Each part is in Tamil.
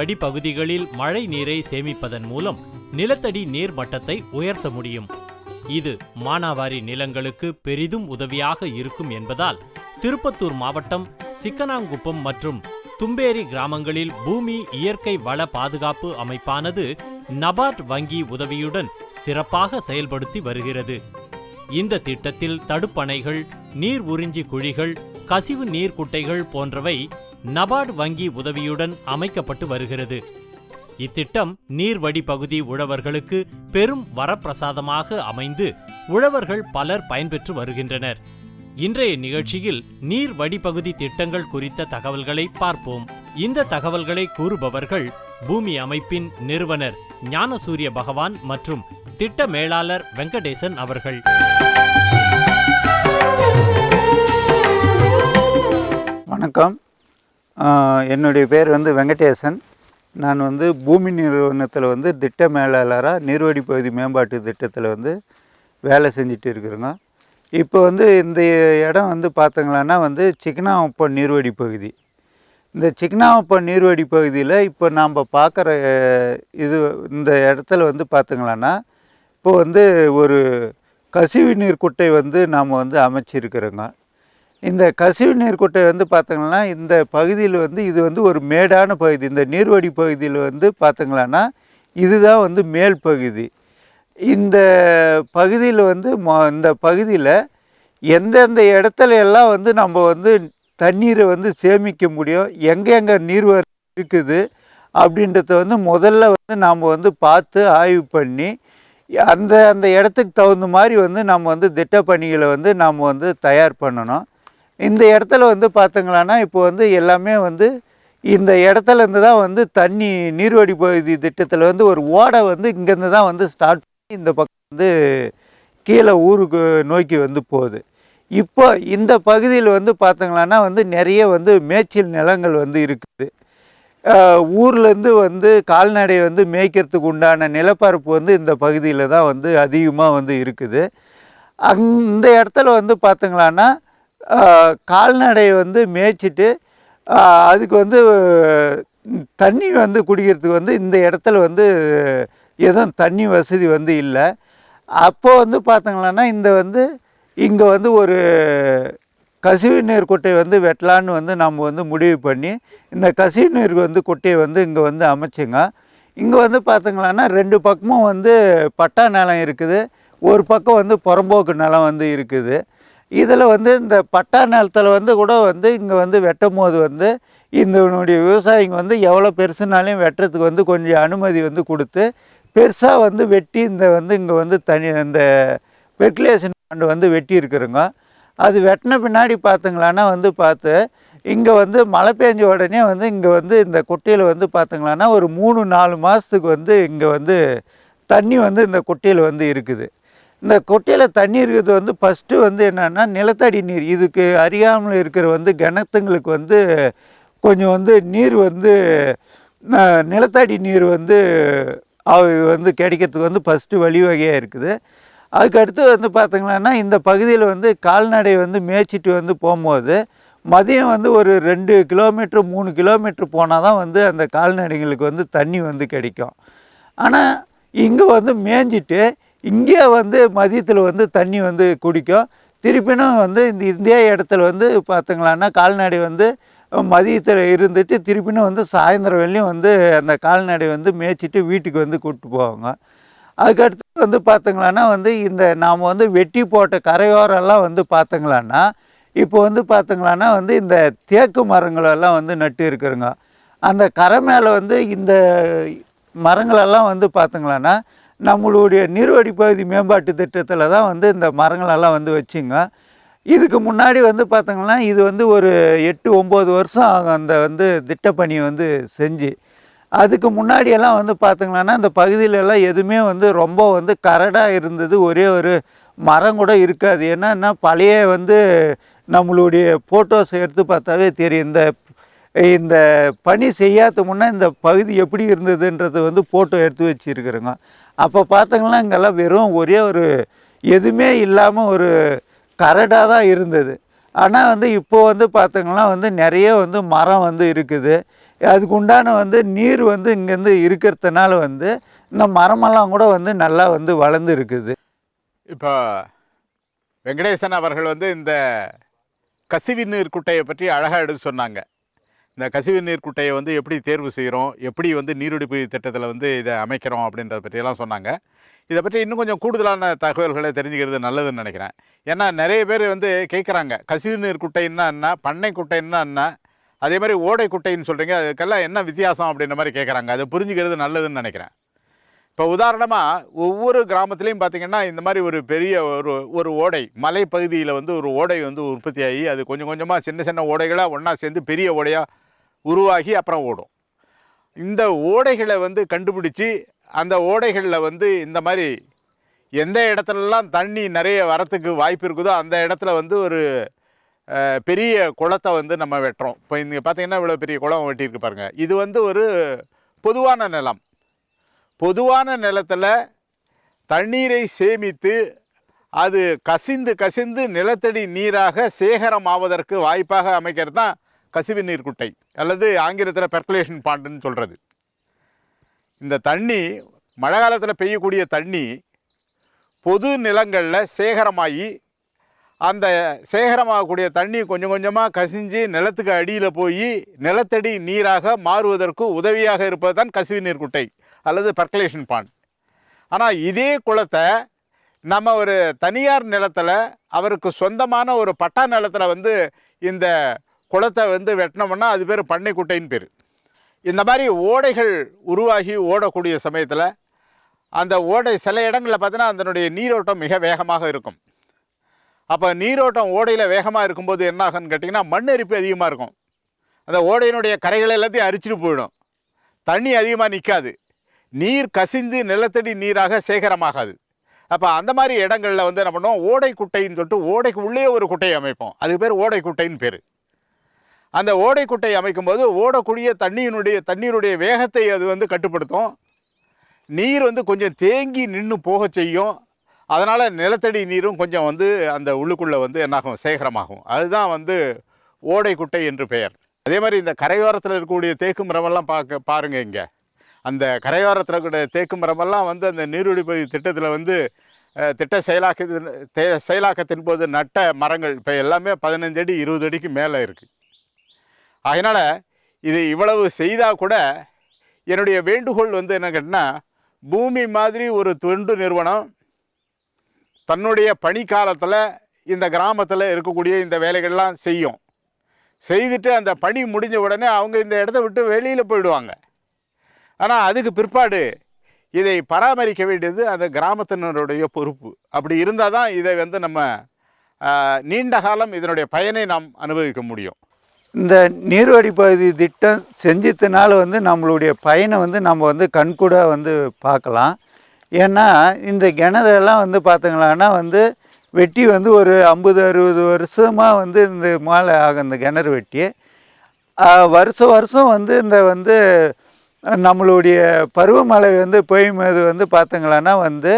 வடி பகுதிகளில் மழை நீரை சேமிப்பதன் மூலம் நிலத்தடி நீர் மட்டத்தை உயர்த்த முடியும். இது மானாவாரி நிலங்களுக்கு பெரிதும் உதவியாக இருக்கும் என்பதால் திருப்பத்தூர் மாவட்டம் சிக்கனாங்குப்பம் மற்றும் தும்பேரி கிராமங்களில் பூமி இயற்கை வள பாதுகாப்பு அமைப்பானது நபார்ட் வங்கி உதவியுடன் சிறப்பாக செயல்படுத்தி வருகிறது. இந்த திட்டத்தில் தடுப்பணைகள் நீர் உறிஞ்சி குழிகள் கசிவு நீர் குட்டைகள் போன்றவை நபார்டு வங்கி உதவியுடன் அமைக்கப்பட்டு வருகிறது. இத்திட்டம் நீர்வடி பகுதி உழவர்களுக்கு பெரும் வரப்பிரசாதமாக அமைந்து உழவர்கள் பலர் பயன்பெற்று வருகின்றனர். இன்றைய நிகழ்ச்சியில் நீர் வடிபகுதி திட்டங்கள் குறித்த தகவல்களை பார்ப்போம். இந்த தகவல்களை கூறுபவர்கள் பூமி அமைப்பின் நிறுவனர் ஞானசூரிய பகவான் மற்றும் திட்ட மேலாளர் வெங்கடேசன் அவர்கள். வணக்கம். என்னுடைய பேர் வந்து வெங்கடேசன். நான் வந்து பூமி நிறுவனத்தில் வந்து திட்ட மேலாளராக நீர்வடி பகுதி மேம்பாட்டு திட்டத்தில் வந்து வேலை செஞ்சுட்டு இருக்கிறோங்க. இப்போ வந்து இந்த இடம் வந்து பார்த்தீங்களான்னா வந்து சிக்கனாவப்பம் நீர்வடி பகுதி. இந்த சிக்கனாவப்பம் நீர்வடி பகுதியில் இப்போ நாம் பார்க்குற இது இந்த இடத்துல வந்து பார்த்தீங்களான்னா இப்போ வந்து ஒரு கசிவு நீர் குட்டை வந்து நாம் வந்து அமைச்சிருக்கிறோங்க. இந்த கசிவு நீர் குட்டை வந்து பார்த்தீங்கன்னா இந்த பகுதியில் வந்து இது வந்து ஒரு மேடான பகுதி. இந்த நீர்வடி பகுதியில் வந்து பார்த்தீங்களான்னா இதுதான் வந்து மேல் பகுதி. இந்த பகுதியில் வந்து இந்த பகுதியில் எந்தெந்த இடத்துல எல்லாம் வந்து நம்ம வந்து தண்ணீரை வந்து சேமிக்க முடியும் எங்கெங்கே நீர் வர இருக்குது அப்படின்றத வந்து முதல்ல வந்து நாம் வந்து பார்த்து ஆய்வு பண்ணி அந்த அந்த இடத்துக்கு தகுந்த மாதிரி வந்து நம்ம வந்து திட்டப்பணிகளை வந்து நாம் வந்து தயார் பண்ணணும். இந்த இடத்துல வந்து பார்த்திங்களான்னா இப்போ வந்து எல்லாமே வந்து இந்த இடத்துல இருந்து தான் வந்து தண்ணி நீர்வடி பகுதி திட்டத்தில் வந்து ஒரு ஓடை வந்து இங்கேருந்து தான் வந்து ஸ்டார்ட் பண்ணி இந்த பக்கம் வந்து கீழே ஊருக்கு நோக்கி வந்து போகுது. இப்போ இந்த பகுதியில் வந்து பார்த்தீங்களான்னா வந்து நிறைய வந்து மேய்ச்சல் நிலங்கள் வந்து இருக்குது. ஊர்லேருந்து வந்து கால்நடை வந்து மேய்க்கிறதுக்கு உண்டான நிலப்பரப்பு வந்து இந்த பகுதியில் தான் வந்து அதிகமாக வந்து இருக்குது. அங் இந்த இடத்துல வந்து பார்த்தீங்களான்னா கால்நடையை வந்து மேய்ச்சிட்டு அதுக்கு வந்து தண்ணி வந்து குடிக்கிறதுக்கு வந்து இந்த இடத்துல வந்து எதுவும் தண்ணி வசதி வந்து இல்லை. அப்போது வந்து பார்த்திங்களான்னா இந்த வந்து இங்கே வந்து ஒரு கசிவு நீர் குட்டை வந்து வெட்டலான்னு வந்து நம்ம வந்து முடிவு பண்ணி இந்த கசிவு நீர் வந்து குட்டையை வந்து இங்கே வந்து அமைச்சுங்க. இங்கே வந்து பார்த்திங்களான்னா ரெண்டு பக்கமும் வந்து பட்டா நிலம் இருக்குது. ஒரு பக்கம் வந்து புறம்போக்கு நிலம் வந்து இருக்குது. இதில் வந்து இந்த பட்டா நிலத்தில் வந்து கூட வந்து இங்கே வந்து வெட்டும் போது வந்து இதனுடைய விவசாயிங்க வந்து எவ்வளோ பெருசுனாலையும் வெட்டுறதுக்கு வந்து கொஞ்சம் அனுமதி வந்து கொடுத்து பெருசாக வந்து வெட்டி இந்த வந்து இங்கே வந்து தனி இந்த பெர்குலேஷன் ஆண்டு வந்து வெட்டி இருக்கிறோங்க அது வெட்டின பின்னாடி பார்த்துங்களான்னா வந்து பார்த்து இங்கே வந்து மழை பெஞ்ச உடனே வந்து இங்கே வந்து இந்த குட்டையில் வந்து பார்த்துங்களான்னா ஒரு மூணு நாலு மாதத்துக்கு வந்து இங்கே வந்து தண்ணி வந்து இந்த குட்டையில் வந்து இருக்குது. இந்த கொட்டையில் தண்ணி இருக்கிறது வந்து ஃபஸ்ட்டு வந்து என்னென்னா நிலத்தடி நீர். இதுக்கு அறியாமல் இருக்கிற வந்து கிணத்துங்களுக்கு வந்து கொஞ்சம் வந்து நீர் வந்து நிலத்தடி நீர் வந்து அவை வந்து கிடைக்கிறதுக்கு வந்து ஃபஸ்ட்டு வழிவகையாக இருக்குது. அதுக்கு அடுத்து வந்து பார்த்திங்கன்னா இந்த பகுதியில் வந்து கால்நடை வந்து மேய்ச்சிட்டு வந்து போகும்போது மதியம் வந்து ஒரு ரெண்டு கிலோமீட்ரு மூணு கிலோமீட்ரு போனால் தான் வந்து அந்த கால்நடைங்களுக்கு வந்து தண்ணி வந்து கிடைக்கும். ஆனால் இங்கே வந்து மேய்ஞ்சிட்டு இங்கே வந்து மதியத்தில் வந்து தண்ணி வந்து குடிக்கும். திருப்பினும் வந்து இந்த இந்தியா இடத்துல வந்து பார்த்திங்களான்னா கால்நடை வந்து மதியத்தில் இருந்துட்டு திருப்பினும் வந்து சாயந்தரம் வெள்ளையும் வந்து அந்த கால்நடை வந்து மேய்ச்சிட்டு வீட்டுக்கு வந்து கூப்பிட்டு போவாங்க. அதுக்கடுத்து வந்து பார்த்திங்களான்னா வந்து இந்த நாம் வந்து வெட்டி போட்ட கரையோரெல்லாம் வந்து பார்த்திங்களான்னா இப்போ வந்து பார்த்திங்களான்னா வந்து இந்த தேக்கு மரங்களெல்லாம் வந்து நட்டு இருக்குதுங்க. அந்த கரை மேலே வந்து இந்த மரங்களெல்லாம் வந்து பார்த்திங்களான்னா நம்மளுடைய நீர்வடி பகுதி மேம்பாட்டு திட்டத்தில் தான் வந்து இந்த மரங்களெல்லாம் வந்து வச்சுங்க. இதுக்கு முன்னாடி வந்து பார்த்தீங்கன்னா இது வந்து ஒரு எட்டு ஒம்பது வருஷம் ஆகும் அந்த வந்து திட்டப்பணி வந்து செஞ்சு. அதுக்கு முன்னாடியெல்லாம் வந்து பார்த்திங்கன்னா இந்த பகுதியிலெல்லாம் எதுவுமே வந்து ரொம்ப வந்து கரடாக இருந்தது. ஒரே ஒரு மரம் கூட இருக்காது. ஏன்னா பழைய வந்து நம்மளுடைய ஃபோட்டோஸ் எடுத்து பார்த்தாவே தெரியும். இந்த இந்த பணி செய்யாத முன்னே இந்த பகுதி எப்படி இருந்ததுன்றது வந்து ஃபோட்டோ எடுத்து வச்சுருக்குறோங்க. அப்போ பார்த்தீங்கன்னா இங்கெல்லாம் வெறும் ஒரே ஒரு எதுவுமே இல்லாமல் ஒரு கரடாக தான் இருந்தது. ஆனால் வந்து இப்போ வந்து பார்த்திங்கன்னா வந்து நிறைய வந்து மரம் வந்து இருக்குது. அதுக்கு உண்டான வந்து நீர் வந்து இங்கேருந்து இருக்கிறதுனால வந்து இந்த மரமெல்லாம் கூட வந்து நல்லா வந்து வளர்ந்து இருக்குது. இப்போ வெங்கடேசன் அவர்கள் வந்து இந்த கசிவு நீர் குட்டையை பற்றி அழகாக எடுத்து சொன்னாங்க. இந்த கசிவு நீர் குட்டையை வந்து எப்படி தேர்வு செய்கிறோம்? எப்படி வந்து நீரொடிப்பு திட்டத்தில் வந்து இதை அமைக்கிறோம் அப்படின்றத பற்றியெல்லாம் சொன்னாங்க. இதை பற்றி இன்னும் கொஞ்சம் கூடுதலான தகவல்களை தெரிஞ்சுக்கிறது நல்லதுன்னு நினைக்கிறேன். ஏன்னா நிறைய பேர் வந்து கேட்குறாங்க கசிவு நீர் குட்டைன்னா என்ன பண்ணை குட்டைன்னா என்ன அதே மாதிரி ஓடை குட்டைன்னு சொல்கிறீங்க அதுக்கெல்லாம் என்ன வித்தியாசம் அப்படின்ற மாதிரி கேட்குறாங்க அதை புரிஞ்சுக்கிறது நல்லதுன்னு நினைக்கிறேன். இப்போ உதாரணமாக ஒவ்வொரு கிராமத்துலேயும் பார்த்தீங்கன்னா இந்த மாதிரி ஒரு பெரிய ஒரு ஒரு ஓடை மலைப்பகுதியில் வந்து ஒரு ஓடை வந்து உற்பத்தி ஆகி அது கொஞ்சம் கொஞ்சமாக சின்ன சின்ன ஓடைகளாக ஒன்றா சேர்ந்து பெரிய ஓடையாக உருவாகி அப்புறம் ஓடும். இந்த ஓடைகளை வந்து கண்டுபிடிச்சி அந்த ஓடைகளில் வந்து இந்த மாதிரி எந்த இடத்துலலாம் தண்ணி நிறைய வரத்துக்கு வாய்ப்பு இருக்குதோ அந்த இடத்துல வந்து ஒரு பெரிய குளத்தை வந்து நம்ம வெட்டுறோம். இப்போ இங்கே பார்த்தீங்கன்னா இவ்வளோ பெரிய குளம் வெட்டியிருக்கு பாருங்கள் இது வந்து ஒரு பொதுவான நிலம். பொதுவான நிலத்தில் தண்ணீரை சேமித்து அது கசிந்து கசிந்து நிலத்தடி நீராக சேகரமாவதற்கு வாய்ப்பாக அமைக்கிறது தான் கசிவு நீர் குட்டை அல்லது ஆங்கிலத்தில் பெர்குலேஷன் பாண்டுன்னு சொல்கிறது இந்த தண்ணி மழை காலத்தில் பெய்யக்கூடிய தண்ணி பொது நிலங்களில் சேகரமாகி அந்த சேகரமாகக்கூடிய தண்ணி கொஞ்சம் கொஞ்சமாக கசிஞ்சு நிலத்துக்கு அடியில் போய் நிலத்தடி நீராக மாறுவதற்கு உதவியாக இருப்பது தான் கசிவு நீர் குட்டை. அல்லது பெர்குலேஷன் பாண்ட் ஆனால் இதே குளத்தை நம்ம ஒரு தனியார் நிலத்தில் அவருக்கு சொந்தமான ஒரு பட்டா நிலத்தில் வந்து இந்த குளத்தை வந்து வெட்டினோம்னா அது பேர் பண்ணைக்குட்டைன்னு பேர். இந்த மாதிரி ஓடைகள் உருவாகி ஓடக்கூடிய சமயத்தில் அந்த ஓடை சில இடங்களில் பார்த்தீங்கன்னா அதனுடைய நீரோட்டம் மிக வேகமாக இருக்கும். அப்போ நீரோட்டம் ஓடையில் வேகமாக இருக்கும்போது என்ன ஆகும்னு கேட்டிங்கன்னா மண் அரிப்பு அதிகமாக இருக்கும். அந்த ஓடையினுடைய கரைகள் எல்லாத்தையும் அரிச்சிட்டு போயிடும். தண்ணி அதிகமாக நிற்காது நீர் கசிந்து நிலத்தடி நீராக சேகரமாகாது. அப்போ அந்த மாதிரி இடங்களில் வந்து என்ன பண்ணுவோம்? ஓடை குட்டைன்னு சொல்லிட்டு ஓடைக்கு உள்ளே ஒரு குட்டையை அமைப்போம். அதுக்கு பேர் ஓடை குட்டைன்னு பேர். அந்த ஓடை குட்டையை அமைக்கும்போது ஓடக்கூடிய தண்ணியினுடைய தண்ணீருடைய வேகத்தை அது வந்து கட்டுப்படுத்தும். நீர் வந்து கொஞ்சம் தேங்கி நின்று போக செய்யும். அதனால் நிலத்தடி நீரும் கொஞ்சம் வந்து அந்த உள்ளுக்குள்ளே வந்து என்னாகும்? சேகரமாகும். அதுதான் வந்து ஓடை குட்டை என்று பெயர். அதே மாதிரி இந்த கரையோரத்தில் இருக்கக்கூடிய தேக்கு மரமெல்லாம் பார்க்க பாருங்கள் இங்கே. அந்த கரையோரத்தில் கூட தேக்கு மரமெல்லாம் வந்து அந்த நீர்வழிப்பு திட்டத்தில் வந்து திட்ட செயலாக்க தே- செயலாக்கத்தின் போது நட்ட மரங்கள் இப்போ எல்லாமே பதினஞ்சு அடி இருபது அடிக்கு மேலே இருக்குது அதனால் இது இவ்வளவு செய்தால் கூட என்னுடைய வேண்டுகோள் வந்து என்ன கேட்டால் பூமி மாதிரி ஒரு தொண்டு நிறுவனம் தன்னுடைய பணிக்காலத்தில் இந்த கிராமத்தில் இருக்கக்கூடிய இந்த வேலைகள்லாம் செய்யும். செய்துட்டு அந்த பணி முடிஞ்ச உடனே அவங்க இந்த இடத்த விட்டு வெளியில் போயிடுவாங்க. ஆனால் அதுக்கு பிற்பாடு இதை பராமரிக்க வேண்டியது அந்த கிராமத்தினருடைய பொறுப்பு. அப்படி இருந்தால் தான் இதை வந்து நம்ம நீண்ட காலம் இதனுடைய பயனை நாம் அனுபவிக்க முடியும். இந்த நீர்வடி பகுதி திட்டம் செஞ்சதுனால வந்து நம்மளுடைய பயனை வந்து நம்ம வந்து கண்கூட வந்து பார்க்கலாம். ஏன்னா இந்த கிணறெல்லாம் வந்து பார்த்தீங்களான்னா வந்து வெட்டி வந்து ஒரு ஐம்பது அறுபது வருஷமாக வந்து இந்த மாலை ஆகும் இந்த கிணறு வெட்டி. வருஷம் வருஷம் வந்து இந்த வந்து நம்மளுடைய பருவமழை வந்து பெய்யும்போது வந்து பார்த்தீங்களான்னா வந்து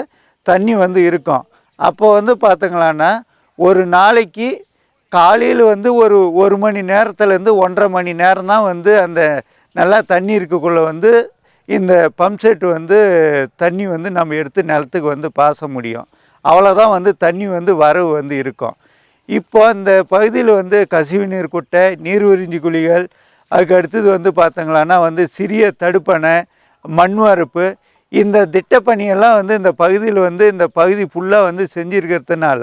தண்ணி வந்து இருக்கும். அப்போ வந்து பார்த்தீங்களான்னா ஒரு நாளைக்கு காலையில் வந்து ஒரு ஒரு மணி நேரத்துலேருந்து ஒன்றரை மணி நேரம் தான் வந்து அந்த நல்லா தண்ணி இருக்கக்குள்ளே வந்து இந்த பம்ப் செட் வந்து தண்ணி வந்து நம்ம எடுத்து நிலத்துக்கு வந்து பாச முடியும். அவ்வளோதான் வந்து தண்ணி வந்து வரவு வந்து இருக்கும். இப்போ அந்த பகுதியில் வந்து கசிவு நீர் குட்டை நீர் உறிஞ்சி குழிகள் அதுக்கு அடுத்தது வந்து பார்த்தீங்களான்னா வந்து சிறிய தடுப்பணை மண் வரப்பு இந்த திட்டப்பணியெல்லாம் வந்து இந்த பகுதியில் வந்து இந்த பகுதி ஃபுல்லாக வந்து செஞ்சுருக்கிறதுனால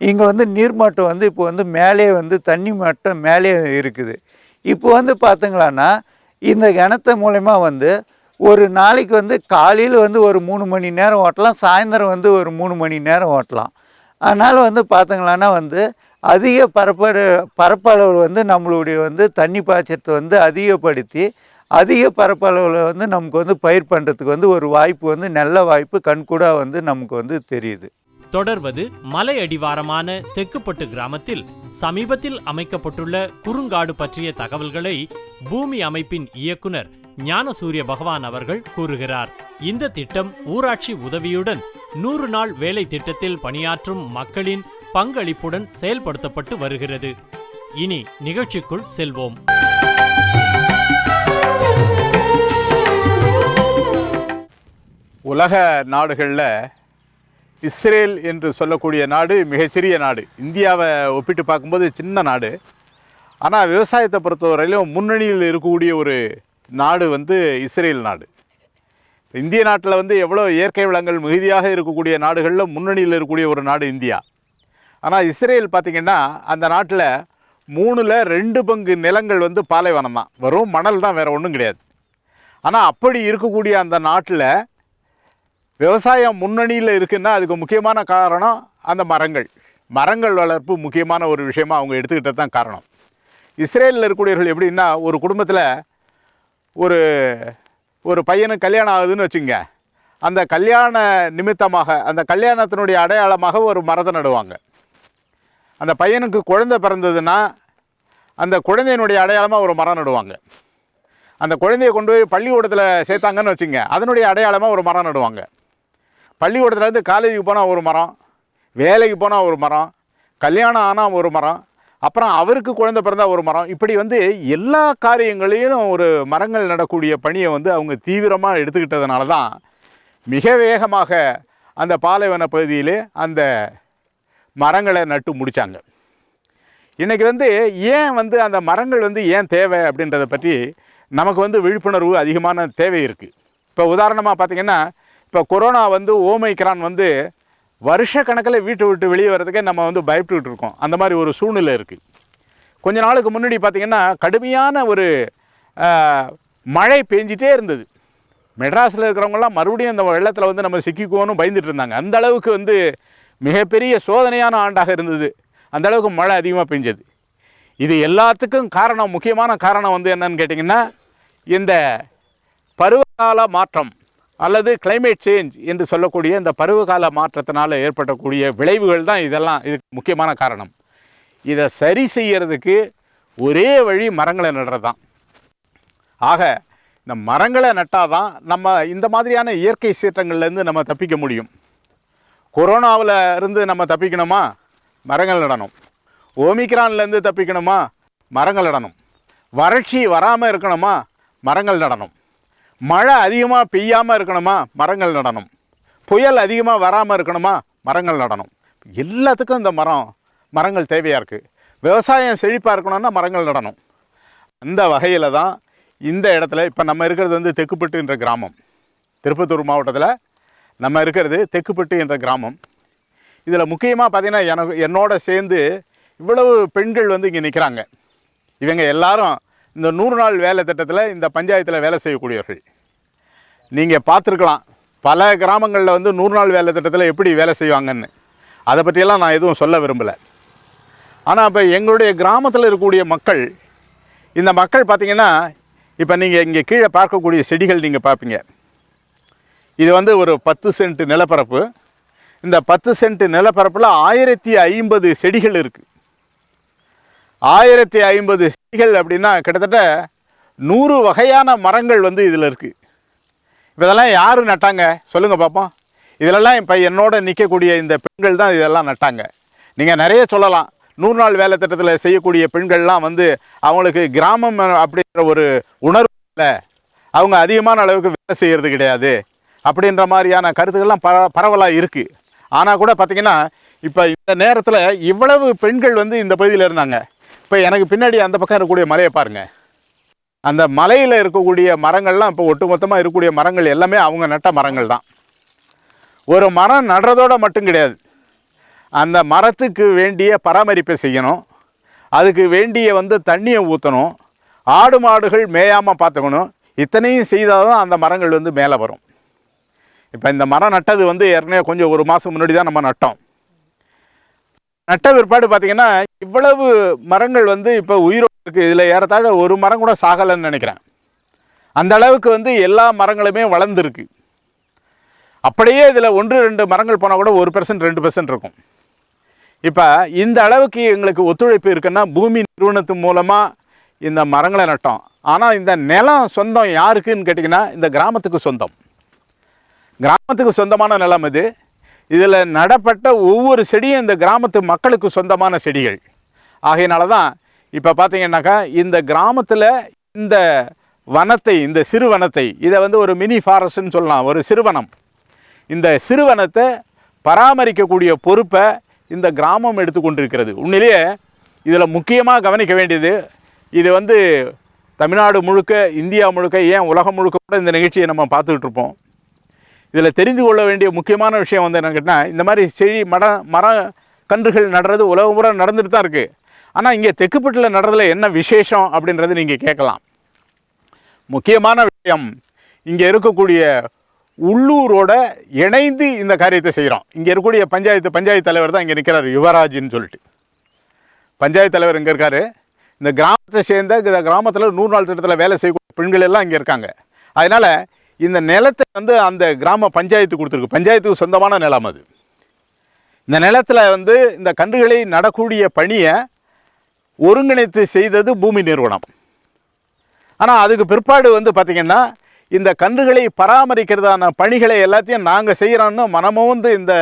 இங்கே வந்து நீர்மட்டம் வந்து இப்போ வந்து மேலே வந்து தண்ணி மட்டம் மேலே இருக்குது. இப்போ வந்து பார்த்தீங்களான்னா இந்த கிணத்து மூலயமா வந்து ஒரு நாளைக்கு வந்து காலையில் வந்து ஒரு மூணு மணி நேரம் ஓட்டலாம் சாயந்தரம் வந்து ஒரு மூணு மணி நேரம் ஓட்டலாம். அதனால் வந்து பார்த்தீங்களான்னா வந்து அதிக பரப்படு பரப்பளவில் வந்து நம்மளுடைய வந்து தண்ணி பாய்ச்சத்தை வந்து அதிகப்படுத்தி அதிக பரப்பளவில் வந்து நமக்கு வந்து பயிர் பண்ணுறதுக்கு வந்து ஒரு வாய்ப்பு வந்து நல்ல வாய்ப்பு கண்கூடாக வந்து நமக்கு வந்து தெரியுது. தொடர்வது மலை அடிவாரமான தெக்குப்பட்டு கிராமத்தில் சமீபத்தில் அமைக்கப்பட்டுள்ள குறுங்காடு பற்றிய தகவல்களை பூமி அமைப்பின் இயக்குனர் ஞானசூரிய பகவான் அவர்கள் கூறுகிறார். இந்த திட்டம் ஊராட்சி உதவியுடன் நூறு நாள் வேலை திட்டத்தில் பணியாற்றும் மக்களின் பங்களிப்புடன் செயல்படுத்தப்பட்டு வருகிறது. இனி நிகழ்ச்சிக்குள் செல்வோம். உலக நாடுகளில் இஸ்ரேல் என்று சொல்லக்கூடிய நாடு மிகச்சிறிய நாடு. இந்தியாவை ஒப்பிட்டு பார்க்கும்போது சின்ன நாடு. ஆனால் விவசாயத்தை பொறுத்தவரையிலும் முன்னணியில் இருக்கக்கூடிய ஒரு நாடு வந்து இஸ்ரேல் நாடு. இந்திய நாட்டில் வந்து எவ்வளோ இயற்கை வளங்கள் மிகுதியாக இருக்கக்கூடிய நாடுகளில் முன்னணியில் இருக்கக்கூடிய ஒரு நாடு இந்தியா. ஆனால் இஸ்ரேல் பார்த்திங்கன்னா அந்த நாட்டில் மூணில் ரெண்டு பங்கு நிலங்கள் வந்து பாலைவனம் தான். வெறும் மணல் தான் வேறு ஒன்றும் கிடையாது. ஆனால் அப்படி இருக்கக்கூடிய அந்த நாட்டில் விவசாயம் முன்னணியில் இருக்குன்னா அதுக்கு முக்கியமான காரணம் அந்த மரங்கள். மரங்கள் வளர்ப்பு முக்கியமான ஒரு விஷயமாக அவங்க எடுத்துக்கிட்டது தான் காரணம். இஸ்ரேலில் இருக்கக்கூடியவர்கள் எப்படின்னா ஒரு குடும்பத்தில் ஒரு ஒரு பையனுக்கு கல்யாணம் ஆகுதுன்னு வச்சுங்க அந்த கல்யாண நிமித்தமாக அந்த கல்யாணத்தினுடைய அடையாளமாக ஒரு மரத்தை நடுவாங்க. அந்த பையனுக்கு குழந்தை பிறந்ததுன்னா அந்த குழந்தையினுடைய அடையாளமாக ஒரு மரம் நடுவாங்க. அந்த குழந்தைய கொண்டு போய் பள்ளிக்கூடத்தில் சேர்த்தாங்கன்னு வச்சுங்க அதனுடைய அடையாளமாக ஒரு மரம் நடுவாங்க. பள்ளிக்கூடத்துலேருந்து காலேஜுக்கு போனால் ஒரு மரம் வேலைக்கு போனால் ஒரு மரம் கல்யாணம் ஆனால் ஒரு மரம் அப்புறம் அவருக்கு குழந்தை பிறந்தா ஒரு மரம். இப்படி வந்து எல்லா காரியங்களையும் ஒரு மரங்கள் நடக்கூடிய பணியை வந்து அவங்க தீவிரமாக எடுத்துக்கிட்டதுனால தான் மிக வேகமாக அந்த பாலைவன பகுதியிலே அந்த மரங்களை நட்டு முடித்தாங்க இன்றைக்கி வந்து ஏன் வந்து அந்த மரங்கள் வந்து ஏன் தேவை அப்படின்றத பற்றி நமக்கு வந்து விழிப்புணர்வு அதிகமான தேவை இருக்குது இப்போ உதாரணமாக பார்த்திங்கன்னா இப்போ கொரோனா வந்து ஓமைக்ரான் வந்து வருஷ கணக்கில் வீட்டை விட்டு வெளியே வர்றதுக்கே நம்ம வந்து பயப்பட்டுக்கிட்டு இருக்கோம். அந்த மாதிரி ஒரு சூழ்நிலை இருக்குது கொஞ்ச நாளுக்கு முன்னாடி பார்த்திங்கன்னா கடுமையான ஒரு மழை பெஞ்சிட்டே இருந்தது. மெட்ராஸில் இருக்கிறவங்கலாம் மறுபடியும் அந்த வெள்ளத்தில் வந்து நம்ம சிக்கிக்குவோன்னு பயந்துட்டு இருந்தாங்க. அந்த அளவுக்கு வந்து மிகப்பெரிய சோதனையான ஆண்டாக இருந்தது. அந்த அளவுக்கு மழை அதிகமாக பெஞ்சது. இது எல்லாத்துக்கும் காரணம் முக்கியமான காரணம் வந்து என்னன்னு கேட்டிங்கன்னா இந்த பருவகால மாற்றம் அல்லது கிளைமேட் சேஞ்ச் என்று சொல்லக்கூடிய இந்த பருவகால மாற்றத்தினால் ஏற்படக்கூடிய விளைவுகள் தான் இதெல்லாம் இதுக்கு முக்கியமான காரணம். இதை சரி செய்யறதுக்கு ஒரே வழி மரங்களை நடுறது தான். ஆக இந்த மரங்களை நட்டால் தான் நம்ம இந்த மாதிரியான இயற்கை சீற்றங்கள்லேருந்து நம்ம தப்பிக்க முடியும். கொரோனாவில் இருந்து நம்ம தப்பிக்கணுமா? மரங்கள் நடணும். ஓமிக்ரான்லேருந்து தப்பிக்கணுமா? மரங்கள் நடணும். வறட்சி வராமல் இருக்கணுமா? மரங்கள் நடணும். மழை அதிகமாக பெய்யாமல் இருக்கணுமா? மரங்கள் நடணும். புயல் அதிகமாக வராமல் இருக்கணுமா? மரங்கள் நடணும். எல்லாத்துக்கும் இந்த மரம் மரங்கள் தேவையாக இருக்குது விவசாயம் செழிப்பாக இருக்கணும்னா மரங்கள் நடணும். அந்த வகையில் தான் இந்த இடத்துல இப்போ நம்ம இருக்கிறது வந்து தெக்குப்பட்டு என்ற கிராமம். திருப்பத்தூர் மாவட்டத்தில் நம்ம இருக்கிறது தெக்குப்பட்டு என்ற கிராமம். இதில் முக்கியமாக பார்த்தீங்கன்னா எனக்கு என்னோட சேர்ந்து இவ்வளவு பெண்கள் வந்து இங்கே நிற்கிறாங்க இவங்க எல்லாரும் இந்த நூறு நாள் வேலை திட்டத்தில் இந்த பஞ்சாயத்தில் வேலை செய்யக்கூடியவர்கள். நீங்கள் பார்த்துருக்கலாம் பல கிராமங்களில் வந்து நூறு நாள் வேலை திட்டத்தில் எப்படி வேலை செய்வாங்கன்னு. அதை பற்றியெல்லாம் நான் எதுவும் சொல்ல விரும்பலை. ஆனால் இப்போ எங்களுடைய கிராமத்தில் இருக்கக்கூடிய மக்கள் இந்த மக்கள் பார்த்தீங்கன்னா இப்போ நீங்கள் இங்கே கீழே பார்க்கக்கூடிய செடிகள் நீங்கள் பார்ப்பீங்க இது வந்து ஒரு பத்து சென்ட் நிலப்பரப்பு. இந்த பத்து சென்ட் நிலப்பரப்பில் ஆயிரத்தி ஐம்பது செடிகள் இருக்குது ஆயிரத்தி ஐம்பது செடிகள் அப்படின்னா கிட்டத்தட்ட நூறு வகையான மரங்கள் வந்து இதில் இருக்குது இப்போ இதெல்லாம் யார் நட்டாங்க? சொல்லுங்கள் பார்ப்போம் இதிலெல்லாம் இப்போ என்னோட நிற்கக்கூடிய இந்த பெண்கள் தான் இதெல்லாம் நட்டாங்க. நீங்கள் நிறைய சொல்லலாம். நூறு நாள் வேலை திட்டத்தில் செய்யக்கூடிய பெண்கள்லாம் வந்து அவங்களுக்கு கிராமம் அப்படின்ற ஒரு உணர்வு இல்லை. அவங்க அதிகமான அளவுக்கு வேலை செய்கிறது கிடையாது. அப்படின்ற மாதிரியான கருத்துக்கள்லாம் பர பரவலாக இருக்குது ஆனால் கூட பார்த்திங்கன்னா இப்போ இந்த நேரத்தில் இவ்வளவு பெண்கள் வந்து இந்த பகுதியில் இருந்தாங்க. இப்போ எனக்கு பின்னாடி அந்த பக்கம் இருக்கக்கூடிய மலையை பாருங்கள் அந்த மலையில் இருக்கக்கூடிய மரங்கள்லாம் இப்போ ஒட்டுமொத்தமாக இருக்கக்கூடிய மரங்கள் எல்லாமே அவங்க நட்ட மரங்கள் தான். ஒரு மரம் நடுறதோட மட்டும் கிடையாது. அந்த மரத்துக்கு வேண்டிய பராமரிப்பை செய்யணும். அதுக்கு வேண்டிய வந்து தண்ணியை ஊற்றணும் ஆடு மாடுகள் மேயாமல் பார்த்துக்கணும் இத்தனையும் செய்தால் தான் அந்த மரங்கள் வந்து மேலே வரும். இப்போ இந்த மரம் நட்டது வந்து ஏற்கனவே கொஞ்சம் ஒரு மாதம் முன்னாடி தான் நம்ம நட்டோம். நட்ட பிற்பாடு பார்த்தீங்கன்னா இவ்வளவு மரங்கள் வந்து இப்போ உயிரோடு இருக்குது இதில் ஏறத்தாழ ஒரு மரம் கூட சாகலைன்னு நினைக்கிறேன். அந்த அளவுக்கு வந்து எல்லா மரங்களுமே வளர்ந்துருக்கு. அப்படியே இதில் ஒன்று ரெண்டு மரங்கள் போனால் கூட ஒரு பெர்சன்ட் ரெண்டு பெர்சன்ட் இருக்கும். இப்போ இந்த அளவுக்கு எங்களுக்கு ஒத்துழைப்பு இருக்குன்னா பூமி நிறுவனத்து மூலமாக இந்த மரங்களை நட்டோம். ஆனால் இந்த நிலம் சொந்தம் யாருக்குன்னு கேட்டிங்கன்னா இந்த கிராமத்துக்கு சொந்தம். கிராமத்துக்கு சொந்தமான நிலம் இது. இதில் நடப்பட்ட ஒவ்வொரு செடியும் இந்த கிராமத்து மக்களுக்கு சொந்தமான செடிகள். ஆகையினால தான் இப்போ பார்த்தீங்கன்னாக்கா இந்த கிராமத்தில் இந்த வனத்தை இந்த சிறுவனத்தை இதை வந்து ஒரு மினி ஃபாரஸ்ட்னு சொல்லலாம் ஒரு சிறுவனம். இந்த சிறுவனத்தை பராமரிக்கக்கூடிய பொறுப்பை இந்த கிராமம் எடுத்துக்கொண்டிருக்கிறது. உண்மையிலேயே இதில் முக்கியமாக கவனிக்க வேண்டியது இது வந்து தமிழ்நாடு முழுக்க இந்தியா முழுக்க ஏன் உலகம் முழுக்க கூட இந்த நிகழ்ச்சியை நம்ம பார்த்துக்கிட்டு இருப்போம். இதில் தெரிந்து கொள்ள வேண்டிய முக்கியமான விஷயம் வந்து என்னன்னு கேட்டால் இந்த மாதிரி செடி மட மர கன்றுகள் நடுறது உலக முறை நடந்துட்டு தான் இருக்குது ஆனால் இங்கே தெக்குப்பட்டில் நடுறதுல என்ன விசேஷம் அப்படின்றது நீங்கள் கேட்கலாம். முக்கியமான விஷயம் இங்கே இருக்கக்கூடிய உள்ளூரோட இணைந்து இந்த காரியத்தை செய்கிறோம் இங்கே இருக்கக்கூடிய பஞ்சாயத்து பஞ்சாயத்து தலைவர் தான் இங்கே நிற்கிறார் யுவராஜ்னு சொல்லிட்டு. பஞ்சாயத்து தலைவர் இங்கே இருக்கார்? இந்த கிராமத்தை சேர்ந்த இந்த கிராமத்தில் நூறு நாள் திட்டத்தில் வேலை செய்யக்கூடிய பெண்கள் எல்லாம் இங்கே இருக்காங்க. அதனால் இந்த நிலத்தை வந்து அந்த கிராம பஞ்சாயத்து கொடுத்துருக்கு. பஞ்சாயத்துக்கு சொந்தமான நிலம் அது. இந்த நிலத்தில் வந்து இந்த கன்றுகளை நடக்கூடிய பணியை ஒருங்கிணைத்து செய்தது பூமி நிறுவனம். ஆனால் அதுக்கு பிற்பாடு வந்து பார்த்திங்கன்னா இந்த கன்றுகளை பராமரிக்கிறதான பணிகளை எல்லாத்தையும் நாங்கள் செய்கிறோன்னு மனமும் வந்து இந்த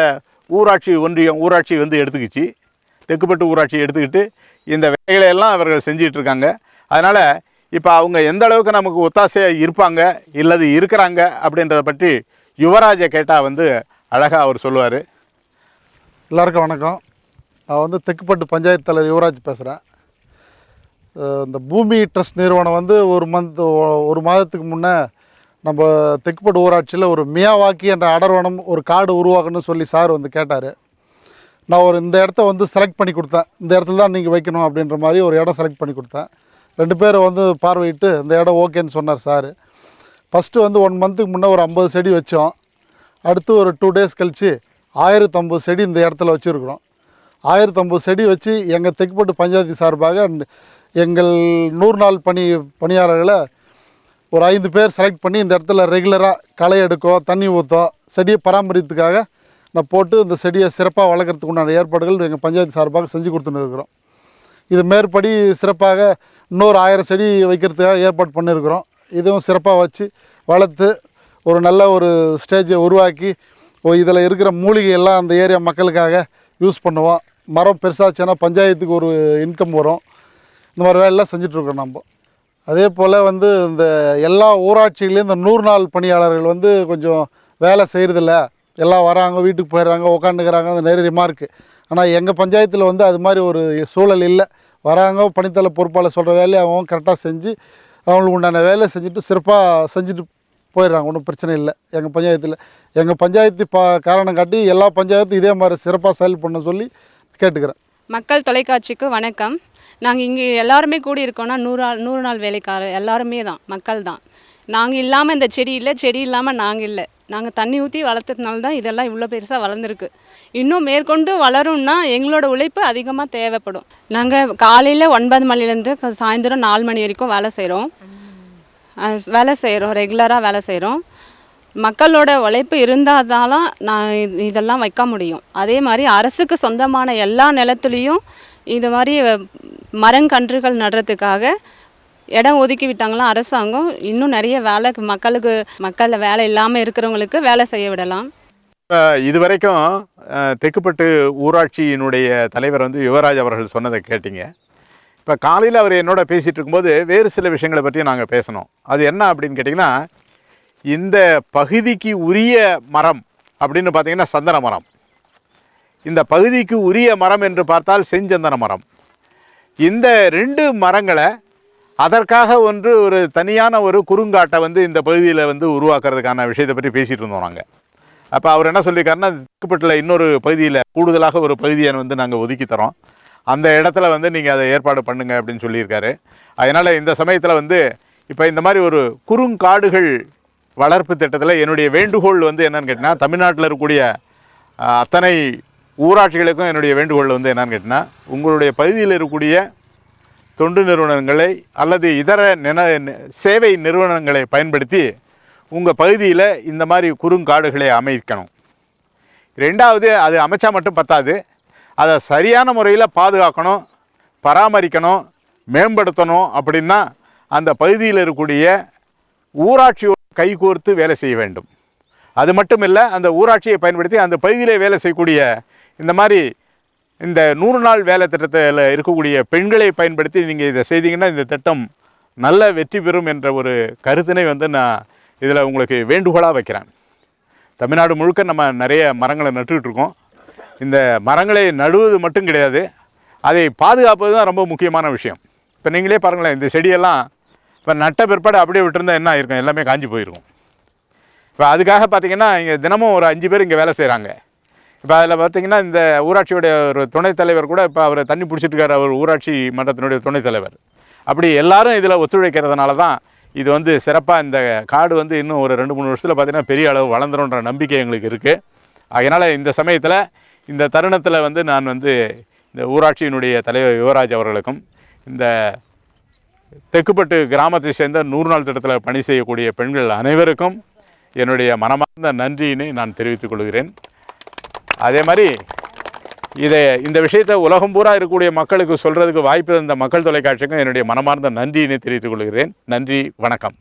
ஊராட்சி ஒன்றியம் ஊராட்சி வந்து எடுத்துக்கிச்சு. தெக்குப்பட்டு ஊராட்சி எடுத்துக்கிட்டு இந்த வேலைகளை எல்லாம் அவர்கள் செஞ்சிகிட்ருக்காங்க அதனால் இப்போ அவங்க எந்த அளவுக்கு நமக்கு ஒத்தாசையாக இருப்பாங்க இல்லது இருக்கிறாங்க அப்படின்றத பற்றி யுவராஜை கேட்டால் வந்து அழகாக அவர் சொல்லுவார். எல்லாருக்கும் வணக்கம். நான் வந்து தெக்குப்பட்டு பஞ்சாயத்து தலைவர் யுவராஜ் பேசுகிறேன் இந்த பூமி ட்ரஸ்ட் நிறுவனம் வந்து ஒரு மந்த் ஒரு மாதத்துக்கு முன்னே நம்ம தெக்குப்பட்டு ஊராட்சியில் ஒரு மியாவாக்கி என்ற அடர்வனம் ஒரு காடு உருவாக்கணும்னு சொல்லி சார் வந்து கேட்டார். நான் ஒரு இந்த இடத்த வந்து செலக்ட் பண்ணி கொடுத்தேன். இந்த இடத்துல தான் நீங்கள் வைக்கணும் அப்படின்ற மாதிரி ஒரு இடம் செலக்ட் பண்ணி கொடுத்தேன். ரெண்டு பேர் வந்து பார்வையிட்டு இந்த இடம் ஓகேன்னு சொன்னார் சார். ஃபஸ்ட்டு வந்து ஒன் மந்த்துக்கு முன்னே ஒரு ஐம்பது செடி வச்சோம். அடுத்து ஒரு டூ டேஸ் கழித்து ஆயிரத்தம்பது செடி இந்த இடத்துல வச்சுருக்குறோம். ஆயிரத்தம்பது செடி வச்சு எங்கள் தெக்குப்பட்டு பஞ்சாயத்து சார்பாக எங்கள் நூறு நாள் பணி பணியாளர்களை ஒரு ஐந்து பேர் செலக்ட் பண்ணி இந்த இடத்துல ரெகுலராக களை எடுக்கோ தண்ணி ஊற்றோ செடியை பராமரித்துக்காக நான் போட்டு இந்த செடியை சிறப்பாக வளர்க்குறதுக்கு உண்டான ஏற்பாடுகள் எங்கள் பஞ்சாயத்து சார்பாக செஞ்சு கொடுத்துன்னு இருக்கிறோம். இது மேற்படி சிறப்பாக இன்னொரு ஆயிரம் செடி வைக்கிறதுக்காக ஏற்பாடு பண்ணியிருக்கிறோம். இதுவும் சிறப்பாக வச்சு வளர்த்து ஒரு நல்ல ஒரு ஸ்டேஜை உருவாக்கி ஓ இதில் இருக்கிற மூலிகை எல்லாம் அந்த ஏரியா மக்களுக்காக யூஸ் பண்ணுவோம். மரம் பெருசாச்சுன்னா பஞ்சாயத்துக்கு ஒரு இன்கம் வரும். இந்த மாதிரி வேலையெல்லாம் செஞ்சிட்ருக்கோம் நம்ம. அதே போல் வந்து இந்த எல்லா ஊராட்சிகளையும் இந்த நூறு நாள் பணியாளர்கள் வந்து கொஞ்சம் வேலை செய்கிறதில்ல எல்லாம் வராங்க வீட்டுக்கு போயிடுறாங்க உக்காந்துக்கிறாங்க அந்த நிறைய ரிமார்க்கு ஆனால் எங்கள் பஞ்சாயத்தில் வந்து அது மாதிரி ஒரு சூழல் இல்லை. வராங்க பணித்தள பொறுப்பாளர் சொல்கிற வேலையை அவங்க கரெக்டாக செஞ்சு அவங்களுக்கு உண்டான வேலையை செஞ்சுட்டு சிறப்பாக செஞ்சுட்டு போயிடுறாங்க. ஒன்றும் பிரச்சனை இல்லை. எங்கள் பஞ்சாயத்தில் எங்கள் பஞ்சாயத்து பா காரணம் காட்டி எல்லா பஞ்சாயத்தும் இதே மாதிரி சிறப்பாக செயல் பண்ண சொல்லி கேட்டுக்கிறேன். மக்கள் தொலைக்காட்சிக்கு வணக்கம். நாங்கள் இங்கே எல்லாருமே கூடி இருக்கோம்னா நூறு நாள் நூறு நாள் வேலைக்காரர் எல்லாருமே தான் மக்கள் தான். நாங்கள் இல்லாமல் இந்த செடி இல்லை செடி இல்லாமல் நாங்கள் இல்லை. நாங்கள் தண்ணி ஊற்றி வளர்த்ததுனால தான் இதெல்லாம் இவ்வளோ பெருசாக வளர்ந்துருக்கு. இன்னும் மேற்கொண்டு வளரும்னா எங்களோட உழைப்பு அதிகமாக தேவைப்படும். நாங்கள் காலையில் ஒன்பது மணிலேருந்து சாயந்தரம் நாலு மணி வரைக்கும் வேலை செய்கிறோம் வேலை செய்கிறோம் ரெகுலராக வேலை செய்கிறோம் மக்களோட உழைப்பு இருந்தால் தான் நான் இது- இதெல்லாம் வைக்க முடியும். அதே மாதிரி அரசுக்கு சொந்தமான எல்லா நிலத்துலேயும் இது மாதிரி மரங்கன்றுகள் நடுறதுக்காக இடம் ஒதுக்கி விட்டாங்களாம் அரசாங்கம். இன்னும் நிறைய வேலை மக்களுக்கு மக்கள் வேலை இல்லாமல் இருக்கிறவங்களுக்கு வேலை செய்ய விடலாம். இதுவரைக்கும் தெக்குப்பட்டு ஊராட்சியினுடைய தலைவர் வந்து யுவராஜ் அவர்கள் சொன்னதை கேட்டீங்க. இப்போ காலையில் அவர் என்னோட பேசிகிட்டு இருக்கும்போது வேறு சில விஷயங்களை பற்றி நாங்கள் பேசணும். அது என்ன அப்படின்னு கேட்டிங்கன்னா இந்த பகுதிக்கு உரிய மரம் அப்படின்னு பார்த்தீங்கன்னா சந்தன மரம். இந்த பகுதிக்கு உரிய மரம் என்று பார்த்தால் செஞ்சந்தன மரம். இந்த ரெண்டு மரங்களை அதற்காக ஒன்று ஒரு தனியான ஒரு குறுங்காட்டை வந்து இந்த பகுதியில் வந்து உருவாக்குறதுக்கான விஷயத்தை பற்றி பேசிகிட்டு இருந்தோம் நாங்கள் அப்போ அவர் என்ன சொல்லியிருக்காருன்னா திக்குப்பட்டில் இன்னொரு பகுதியில் கூடுதலாக ஒரு பகுதியை வந்து நாங்கள் ஒதுக்கி தரோம். அந்த இடத்துல வந்து நீங்கள் அதை ஏற்பாடு பண்ணுங்க அப்படின்னு சொல்லியிருக்காரு. அதனால் இந்த சமயத்தில் வந்து இப்போ இந்த மாதிரி ஒரு குறுங்காடுகள் வளர்ப்பு திட்டத்தில் என்னுடைய வேண்டுகோள் வந்து என்னென்னு கேட்டிங்கன்னா தமிழ்நாட்டில் இருக்கக்கூடிய அத்தனை ஊராட்சிகளுக்கும் என்னுடைய வேண்டுகோள் வந்து என்னென்னு கேட்டிங்கன்னா உங்களுடைய பகுதியில் இருக்கக்கூடிய தொண்டு நிறுவனங்களை அல்லது இதர நின சேவை நிறுவனங்களை பயன்படுத்தி உங்கள் பகுதியில் இந்த மாதிரி குறுங்காடுகளை அமைக்கணும். ரெண்டாவது அது அமைச்சா மட்டும் பத்தாது. அதை சரியான முறையில் பாதுகாக்கணும் பராமரிக்கணும் மேம்படுத்தணும் அப்படின்னா அந்த பகுதியில் இருக்கக்கூடிய ஊராட்சியோடு கைகோர்த்து வேலை செய்ய வேண்டும். அது மட்டும் இல்லை அந்த ஊராட்சியை பயன்படுத்தி அந்த பகுதியிலே வேலை செய்யக்கூடிய இந்த மாதிரி இந்த நூறு நாள் வேலை திட்டத்தில் இருக்கக்கூடிய பெண்களை பயன்படுத்தி நீங்கள் இதை செய்தீங்கன்னா இந்த திட்டம் நல்ல வெற்றி பெறும் என்ற ஒரு கருத்தினை வந்து நான் இதில் உங்களுக்கு வேண்டுகோளாக வைக்கிறேன். தமிழ்நாடு முழுக்க நம்ம நிறைய மரங்களை நட்டுக்கிட்டு இருக்கோம். இந்த மரங்களை நடுவது மட்டும் கிடையாது அதை பாதுகாப்பது தான் ரொம்ப முக்கியமான விஷயம். இப்போ நீங்களே பாருங்களேன் இந்த செடியெல்லாம் இப்போ நட்ட பிற்பாடு அப்படியே விட்டுருந்தா என்ன ஆயிருக்கும்? எல்லாமே காஞ்சி போயிருக்கும். இப்போ அதுக்காக பார்த்தீங்கன்னா இங்கே தினமும் ஒரு அஞ்சு பேர் இங்கே வேலை செய்கிறாங்க இப்போ அதில் பார்த்தீங்கன்னா இந்த ஊராட்சியுடைய ஒரு துணைத் தலைவர் கூட இப்போ அவர் தண்ணி பிடிச்சிட்டு இருக்கார் அவர் ஊராட்சி மன்றத்தினுடைய துணைத் தலைவர். அப்படி எல்லாரும் இதில் ஒத்துழைக்கிறதுனால தான் இது வந்து சிறப்பாக இந்த காடு வந்து இன்னும் ஒரு ரெண்டு மூணு வருஷத்தில் பார்த்தீங்கன்னா பெரிய அளவு வளர்ந்துருன்ற நம்பிக்கை எங்களுக்கு இருக்குது அதனால் இந்த சமயத்தில் இந்த தருணத்தில் வந்து நான் வந்து இந்த ஊராட்சியினுடைய தலைவர் யுவராஜ் அவர்களுக்கும் இந்த தெக்குப்பட்டு கிராமத்தை சேர்ந்த நூறு நாள் திட்டத்தில் பணி செய்யக்கூடிய பெண்கள் அனைவருக்கும் என்னுடைய மனமார்ந்த நன்றியினை நான் தெரிவித்துக் கொள்கிறேன். அதே மாதிரி இதை இந்த விஷயத்தை உலகம் பூரா இருக்கக்கூடிய மக்களுக்கு சொல்கிறதுக்கு வாய்ப்பு இருந்த மக்கள் தொலைக்காட்சிக்கும் என்னுடைய மனமார்ந்த நன்றியினை தெரிவித்துக் கொள்கிறேன். நன்றி வணக்கம்.